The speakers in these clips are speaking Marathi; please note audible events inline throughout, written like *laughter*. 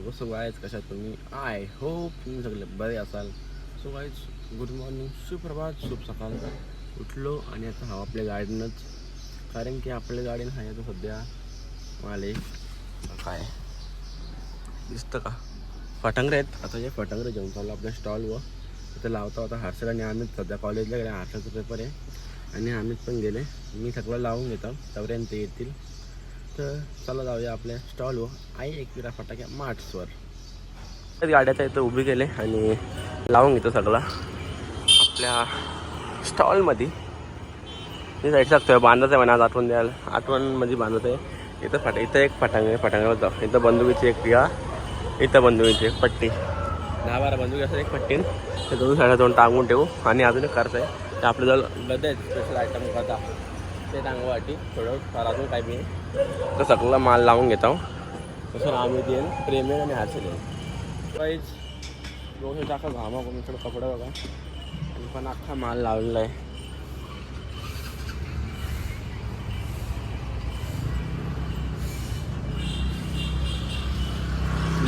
कसं वायच कशा तुम्ही आय होप तुम्ही सगळे बरे असाल सो वाईज गुड मॉर्निंग सुप्रभात शुभ सकाळ उठलो आणि आता हा आपल्या गाडीनंच. कारण की आपल्या गाडीनं आहे आता सध्या माले काय? दिसतं का? फटांगरे आहेत. आता हे फटांगरे घेऊन चाललो आपल्या स्टॉलवर. तिथं लावता होता हर्षल आणि आम्ही. सध्या कॉलेजला गेले हर्षलचा पेपर आहे. आणि आम्ही पण गेले. मी सगळं लावून घेतो. तोपर्यंत येतील. तर चला जाऊया आपल्या स्टॉलवर आई एकविरा फटाक्या मार्ट्सवर गाड्याचा इथं उभी केले आणि लावून घेतो सगळं. आपल्या स्टॉलमध्ये मी साईड सांगतोय बांधत आहे म्हणा आज आठवण द्यायला. आठवणमध्ये म्हणजे बांधत आहे. इथं फटा इथं एक फटांग आहे फटांगाला जाऊ. इथं बंदुकीची एक पिया इथं बंदुकीची एक पट्टी. दहा बारा बंदुकी असं एक पट्टीन ते दोन साड्या दोन टांगून ठेवू. आणि अजून एक करत आहे ते आपल्याजवळ गद स्पेशल आयटम करता ते थोडं बी तर सगळं माल लावून घेतो. तसं आम्ही देईन प्रेमेन आणि हारसे देईन काहीच दोनशे टाका घामा करून थोडं कपडा बघा. आणि पण अख्खा माल लावलेला आहे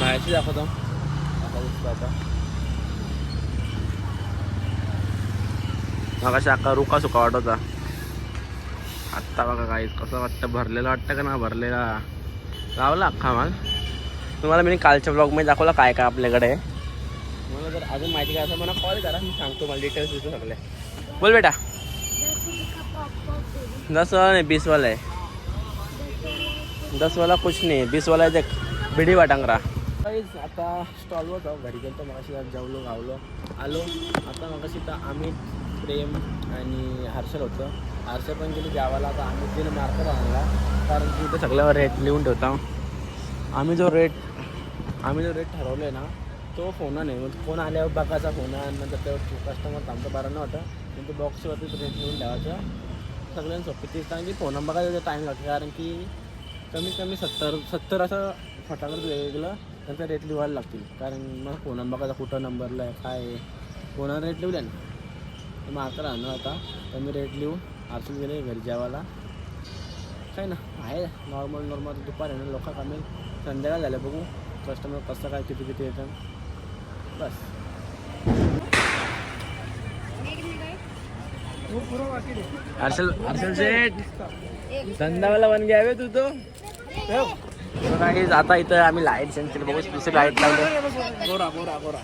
बाहेरची दाखवतो. आता दिसतो आता. मग अशा रुका सुका वाटत होता. आत्ता बघा काही कसं वाटतं? भरलेलं वाटतं का ना? भरलेला. लावला अख्खा माल. तुम्हाला मी कालच्या ब्लॉगमध्ये दाखवला काय काय आपल्याकडे. मला जर अजून माहिती काय असं मला कॉल करा. मी सांगतो मला डिटेल्स देतो सगळे बोल बेटा. दसवाला नाही बीसवाला आहे. दसवाला कुछ नाही बीसवाला आहे देख बिडी वाटांगरा. आता स्टॉलवर जाऊ घरी गेलो मग जेवलो गावलो. आलो. आता मग तर आम्ही प्रेम आणि हर्षल होतं. आरसे पण गेली गावाला आता आम्ही तिने मार्कर आणला कारण की इथं सगळ्यावर रेट लिहून ठेवता. आम्ही जो रेट आम्ही जो रेट ठरवलं आहे ना तो फोन नाही. म्हणजे फोन आल्यावर बघायचा फोन नंतर त्यावर कस्टमर थांबतो बरं नव्हतं पण ते बॉक्सवरतीच रेट लिहून ठेवायचं. सगळ्यांना सोपी. तीच कारण की फोन नंबर बघायचा टाईम लागतो. कारण की कमीत कमी सत्तर सत्तर असं फटाकडं वेगळं त्यांचा रेट लिवायला लागतील. कारण मग फोन नंबर बघायचा कुठं नंबरला आहे काय आहे. कोणाला रेट लिहू द्या ना. तर मग आता राहणार आता. तर मी रेट लिहून आरसून गेले घरी जेवायला. काय ना आहे नॉर्मल नॉर्मल दुपार आहे ना लोक कमी. संध्याकाळ झालं बघू. कस्टमर कसं काय किती किती येतं. बस. हर्षल हर्षल शेठ. धंदावाला बन घ्यावे तू तो. काही आता इथं आम्ही लाइट चेंज केली. बघू स्पेशल लाइट लावलं. गोरा गोरा गोरा.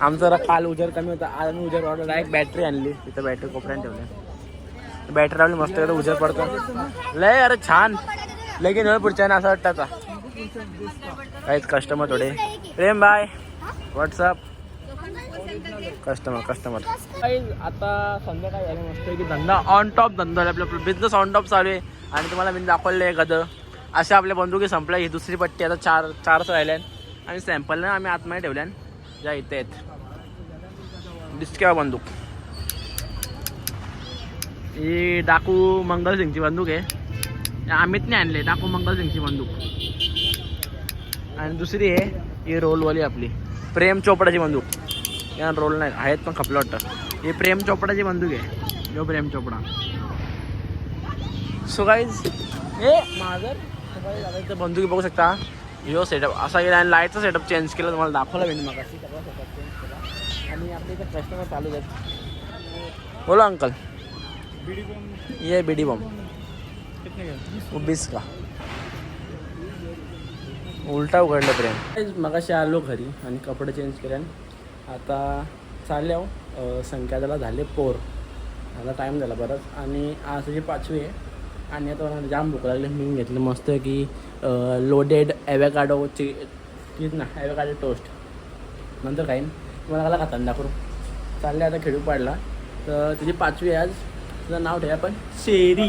आमचं जरा काल उजेर कमी होता आज आम्ही उजेर ऑर्डर एक बॅटरी आणली. तिथं बॅटरी कोपऱ्यात ठेवली. बॅटरी लावली मस्त एकदम उजेर पडतो. लय अरे छान. लगेच वेळ पुढच्या ना असं वाटतं आता. काहीच कस्टमर थोडे. प्रेम बाय व्हॉट्सअप कस्टमर कस्टमर आता संध्याकाळी झाली मस्त की धंदा ऑन टॉप धंदा आहे आपला बिझनेस ऑन टॉप चालू आहे. आणि तुम्हाला मी दाखवले आहे गद अशा आपल्या बंदुकी संपल्या. ही दुसरी पट्टी आता चार चारच राहिल्यान आणि सॅम्पलने आम्ही आतमध्ये ठेवल्यान ज्या इथे आहेत. डिस्क्या बंदूक? ही डाकू मंगलसिंगची बंदूक आहे. अमितने आणले डाकू मंगलसिंगची बंदूक. आणि दुसरी आहे ही रोलवाली आपली. प्रेम चोपडाची बंदूक. या रोल नाही आहेत पण खपलं वाटतं. ही प्रेम चोपडाची बंदूक आहे. जो प्रेम चोपडा. सो गाईज हे माझं बंदुकी बघू शकता. यो सेटअप असा गेला आणि लाईटचा सेटअप चेंज केला तुम्हाला दाखवला मी मग सगळा सेटअप चेंज केला आणि आपल्या इथे कस्टमर चालू आहेत बोला अंकल ये बीडी बम बीस का? उलटा उघडलं प्रेम. मगाशी आलो घरी आणि कपडे चेंज केले आता चालले आहो संख्याला झाले पोर. आता टाईम झाला बरंच. आणि आज जी पाचवी आहे. आणि आता मला जाम भूक लागली. मी घेतलं मस्त की लोडेड ॲव्हॅकाडोची तीच ना ॲव्हॅकाडो टोस्ट नंतर काही तुम्हाला मला खाताना दाखवू चालले आता खेळू पाडला. तर तिची पाचवी आहे आज. तिचं नाव ठेवा आपण. चेरी.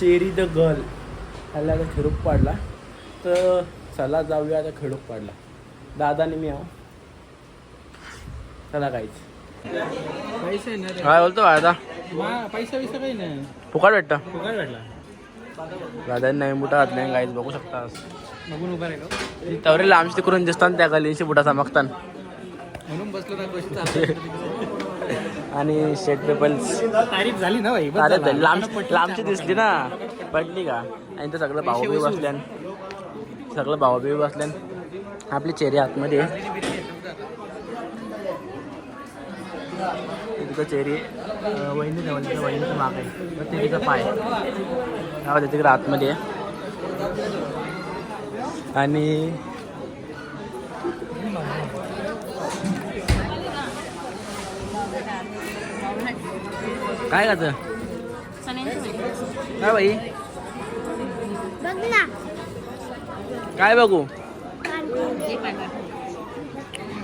Cherry the girl. ह्याला आता खेळूक पाडला. तर चला जाऊया आता खेळूक पाडला. दादाने मी आहो. चला काहीच पैसे काय बोलतो आता पैसा बिसा काही नाही. फुकाट भेटतं. फुकट भेटला. दादा नाही बुटा घातले गाईच बघू शकता. बघून उभा आहे का तवरे लांबची तिकडून दिसतात त्या गलीची बुटा चमकतात म्हणून बसलो तर कशी चालतं आणि शेट पेपल्स तारीफ झाली ना भाई अरे. लांब लांबची. दिसली ना. पडली का? आणि ते सगळं भाऊ बी बसल्यान. सगळं भाऊ बिऊ बसले आपली चेरी आतमध्ये. चेरी अं, वहिनी जवळ तिथं वहिनीचं माग आहे. ते तिथं पाय. हा होते तिकडे आतमध्ये. आहे आणि काय का काय बाई? काय बघू?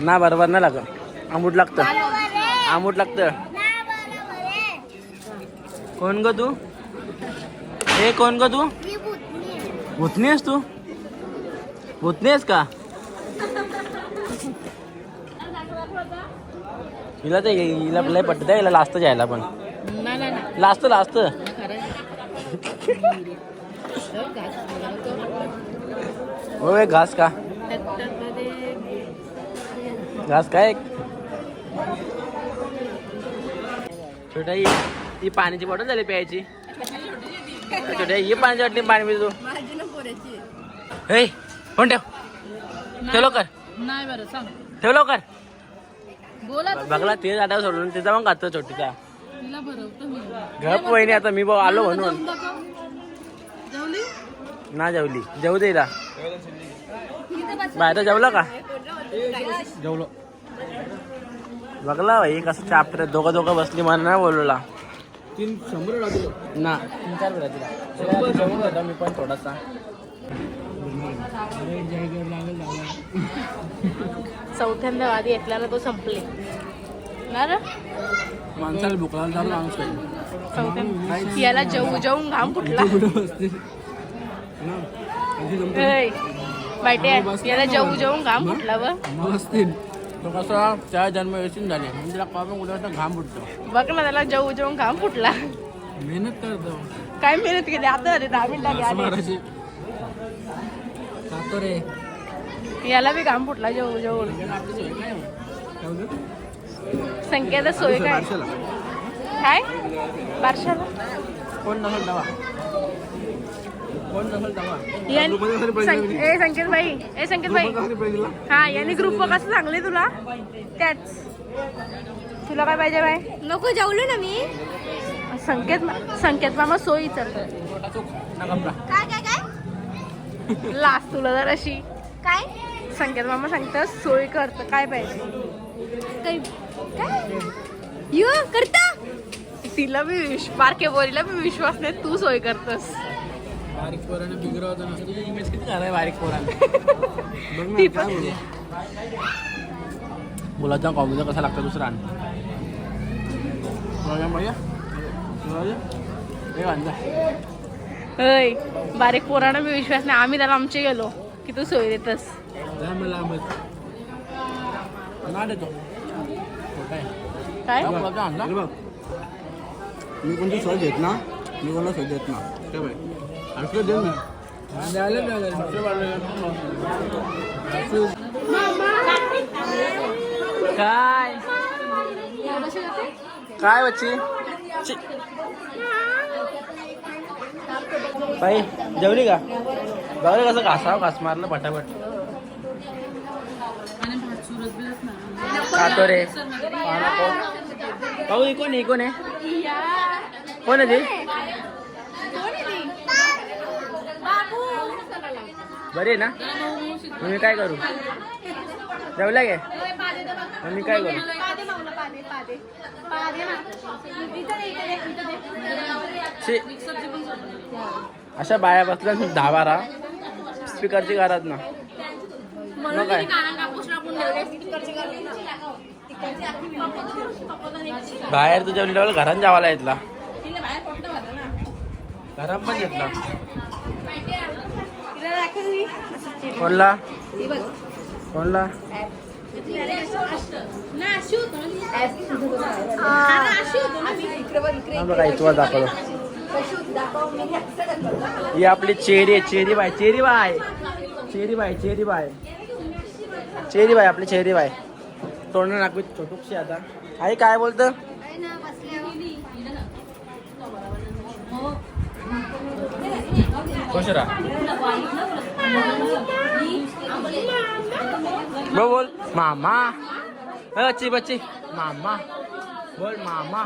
ना बरोबर नाही लागत. आंबूट लागतं. आंबूट लागतं. कोण ग तू? हे कोण ग तू? भुतनी आहेस तू? भुतनी आहेस का? हिला ते हिला लय पटत हिला लास्ट जायला पण. Last last. होय घास का घास काय छोटा ही ही पाण्याची बॉटल झाली प्यायची. छोट्या ही पाण्याची वाटली पाणी पितो हे फोन ठेव. ठेव लवकर. नाही बरं सांग. ठेव लवकर. बोला बघला ते जाटा सोडून तिचा पण खातो छोटीचा. गप वहिनी आता मी भाऊ आलो म्हणून. ना जेवली जेवू दे बाहेर जेवलं का? जेवलो. बघला भाई कसं चाप्टर दोघं दोघं बसली मला नाही बोलवला तीन शंभर ना तीन चार वेळा तिला जेवून होता मी पण थोडासा. चौथ्यांदा आधी ऐकल्याला तो संपले. ना रे? माणसाला भूक लागली चालू माणूस काही चौथ्यांदा याला जेऊ जेवून घाम बायटे याला जेऊ जेवून घाम फुटला व. तो कसा त्या जन्म व्यवस्थित झाले म्हणजे कुठे वाटतं घाम फुटतो. बघ ना त्याला जेऊ जेवून घाम फुटला. मेहनत करतो. काय मेहनत केली? आता अरे दहा मारायची खातो रे याला बी घाम फुटला जेऊ जेवून संख्येचा सोय काय? काय? बारशाला? कोण नसल दवा कोण नसल दवा यान- सं- ए संकेत भाई ए संकेत भाई हा यांनी ग्रुप कसं सांगले तुला? त्याच. तुला काय पाहिजे बाय? नको जेवलो ना मी. संकेत संकेत मामा सोयी चल काय काय काय? लास्ट तुला जर अशी. काय? संकेत मामा सांगतात सोय करत काय पाहिजे? काय? यो करता? तिला बी विश बारके बोरीला बी विश्वास नाही तू सोय करतस. बारीक पोराने बिगरा होता नसतो. इमेज किती झालाय बारीक पोरांना? मुलाचा कॉम्बिचा कसा लागतो दुसरा? आण गुलाबजाम? हे बारीक पोरांना बी विश्वास नाही. आम्ही त्याला आमचे गेलो की तू सोय देतस. काय? मी कोणती सोय देत ना? मी कोणाला सोय देत ना? काय काय? काय बच्ची. बाई जेवली का? बघा कसं घासाव घास मारलं फटाफट खातो रे. पाहा कोण भाऊ ही कोण आहे कोण आहे कोण आहे ती बरी आहे ना? मग मी काय करू? जेवला गे मग मी काय करू? शी. अशा बाया बसल्या दहा बारा स्पीकरची घरात ना. मग काय? बाहेर तुझ्या घरात जावाला येतला घरात पण घेतला कोणला? कोणला? बघा इथवा ही आपली चेरी आहे Cherry bye Cherry bye. Cherry bye Cherry bye. Cherry bye आपली चेरी बाय. तोंड नाकवी छोटूकशी आता. आई काय बोलतं? खुश राहा. बोल बोल. मामा. ए, बच्ची बच्ची. मामा. बोल मामा.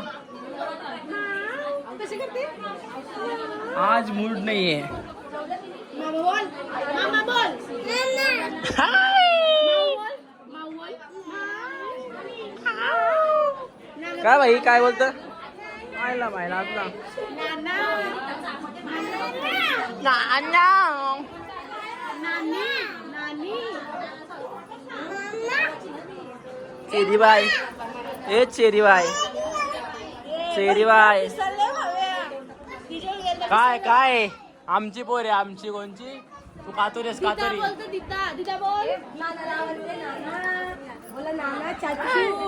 आज मूड नाही आहे. मामा बोल. मामा बोल. काय भाई काय बोलत? मायला मायला आता चेरी बाय ए चेरी बाय चेरी बाय काय काय? आमची पोर आहे आमची कोणची? तू कातोरीस कातोरी दिदा दिदा. बोल. बोला नाना चाचू.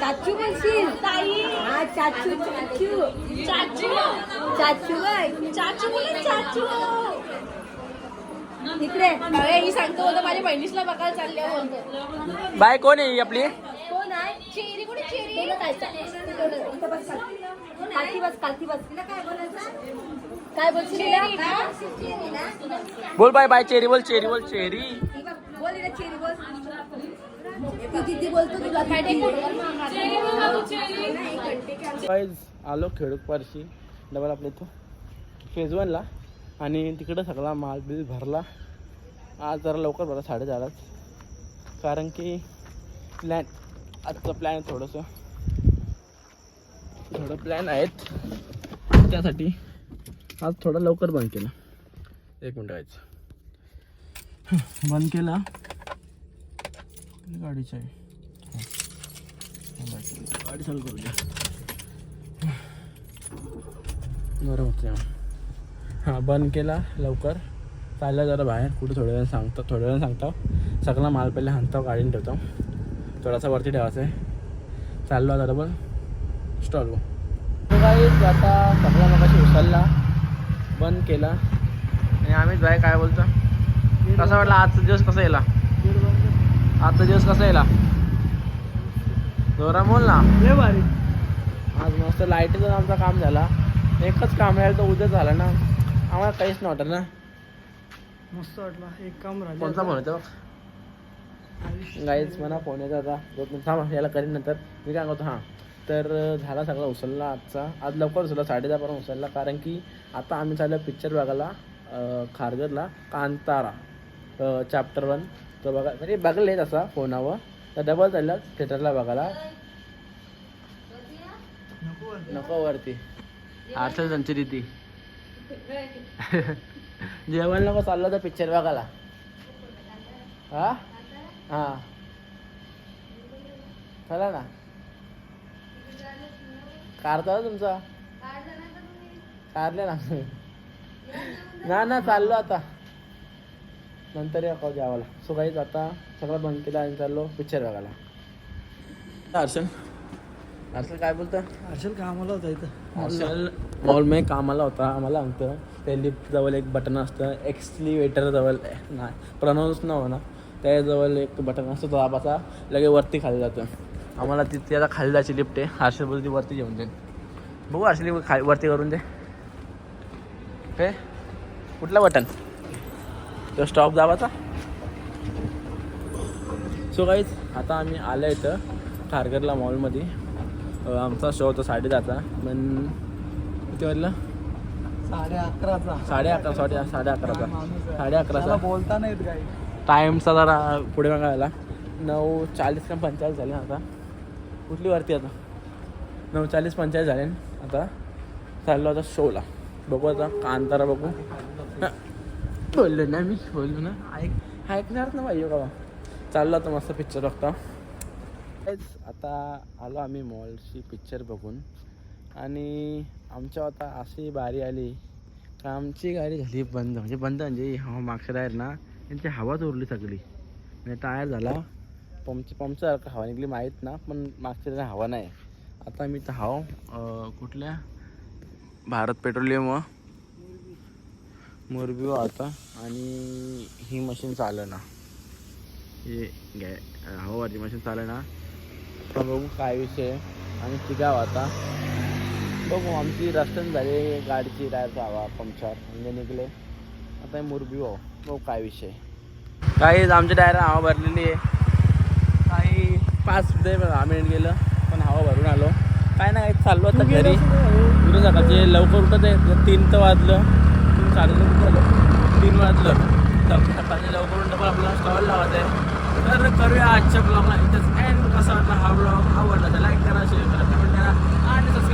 चाचू म्हणशील ताई. हा चाचू चाचू. चाचू. चाचू चाचू बोले चाचू. अरे ही सांगतो होतं माझ्या बहिणीसला बघायला चालले बोलतो बाय कोण आहे ही आपली? कोण आहे? चेरी कुठे चेरी? काय इथं बस कालती बस कालती बस. तिला काय बोलायचं? काय बोलशील तिला? बोल बाय बाय चेरी बोल चेरी बोल चेरी. ती बघ, बोल हिला चेरी बोल. ती किती बोलतो तुला किती गाईज आलो खेडूक पारशी. डबल आपल्या इथं फेज वनला आणि तिकडं सगळा माल बिल भरला. आज जरा लवकर भरला साडेचारच कारण की प्लॅन आजचं प्लॅन आहे थोडंसं थोडं प्लॅन आहेत. त्यासाठी आज थोडा लवकर बंद केला. एक मिनटं व्हायचं बंद केला. गाडीचा आहे. गाडी चालू करू द्या बरं होतं हां बंद केला लवकर. चालला जरा बाहेर कुठे थोड्या वेळ सांगतो थोड्या वेळ सांगतो. सगळा माल पहिले हाणतो गाडीने ठेवतो. थोडासा वरती ठेवायचा आहे. चाललो आता डबल स्टॉल काही आता सगळा मगाशी उचलला बंद केला. आणि आम्ही बाय काय बोलतो? कसा वाटला आजचा दिवस कसा येला आजचा दिवस कसा येला जोरा बोल ना. आज मस्त लाईटीचं आमचं काम झाला. एकच काम राहिलं तर उद्या झालं ना. आम्हाला काहीच नव्हतं ना. मस्त वाटला. एक काम राहिलं कोणता फोन येतो गाईच म्हणा फोन येतो आता दोन मिनिट थांबा याला करीन नंतर. मी काय सांगतो हां. तर अं, झाला सगळा उचलला आजचा. आज लवकर उचलला साडेदहापर्यंत उचलला. कारण की आता आम्ही चाललो पिक्चर बघायला अं, खारघरला कांतारा चॅप्टर वन तो बघा म्हणजे बघले तसा फोनावर. तर डबल चालला थिएटरला बघायला. नको वरती. आठशे संचरी ती *laughs* जेवण नको चाललं तर पिक्चर बघायला. हा? हा. चला ना? कारता तुमचा? कारले ना ना ना चाललो आता. नंतर या जेवायला सो काहीच आता सगळं बंद केला आणि चाललो पिक्चर बघायला. दर्शन हर्षल काय बोलतं हर्षल कामाला होता इथं. हर्षल मॉलमध्ये कामाला होता आम्हाला सांगतं त्या लिफ्ट जवळ एक बटन असतं एक्सलिवेटर जवळ नाही प्रनाऊन्स न होणार. त्याजवळ एक बटन असतं तो दाबाचा लगे वरती खाली जातं. आम्हाला तिथे आता खाली जायची लिफ्ट आहे. हर्षल बोलते वरती घेऊन जाईल. बघू हर्षल खाली वरती करून दे. हे कुठला बटन तो स्टॉप दाबाचा सो काहीच आता आम्ही आलो इथं खारघरला मॉलमध्ये आमचा शो होता साडे दहाचा पण किती वाजला? साडे अकराचा साडे अकरा साडे साडे अकराचा साडे अकराचा बोलता नाहीत काही. टाईमचा जरा पुढे मागायला नऊ चाळीस का पंचेचाळीस झाले आता. कुठली वरती आता? नऊ चाळीस पंचेचाळीस झाले आता. चाललो आता शोला बघू आता कांतारा बघू. बोललो ना मी बोललो ना. ऐक ऐकणार ना भाई का चाललो आता मस्त पिक्चर बघता. आता आलो आम्ही मॉलची पिक्चर बघून. आणि आमच्या आता अशी बारी आली का आमची गाडी झाली बंद. म्हणजे बंद म्हणजे हा मागच्या टायर ना त्यांची हवाच उरली सगळी. म्हणजे टायर झाला. पंप पंपचं हवा निघली माहीत ना पण मागच्या टायर हवा नाही. आता मी तर हाव कुठल्या? भारत पेट्रोलियम व मोरबी आता. आणि ही मशीन चाललं ना हे गॅ हवाची मशीन चाललं ना बघू काय विषय आहे. आणि तिघाव आता. बघू आमची रस्त्यानं झाली गाडीची टायरचा हवा पंक्चर म्हणजे निघले. आता मुरबी भाऊ बघू काय विषय काही आमची टायर हवा भरलेली आहे. काही पाच दे दहा मिनिट गेलं पण हवा भरून आलो. काय नाही चाललो आता घरी. उद्या सकाळचे लवकर उठत आहे तीन तर वाजलं. तीन साडेतीन झालं. तीन वाजलं. सकाळचे लवकर उठलं पण आपल्याला स्टॉल लावत आहे. तर करूया आजच्या ब्लॉगला इथंच एंड कसा वाटला हा ब्लॉग आवडला तर लाईक करा शेअर करा कमेंट करा. आणि सबस्क्राईब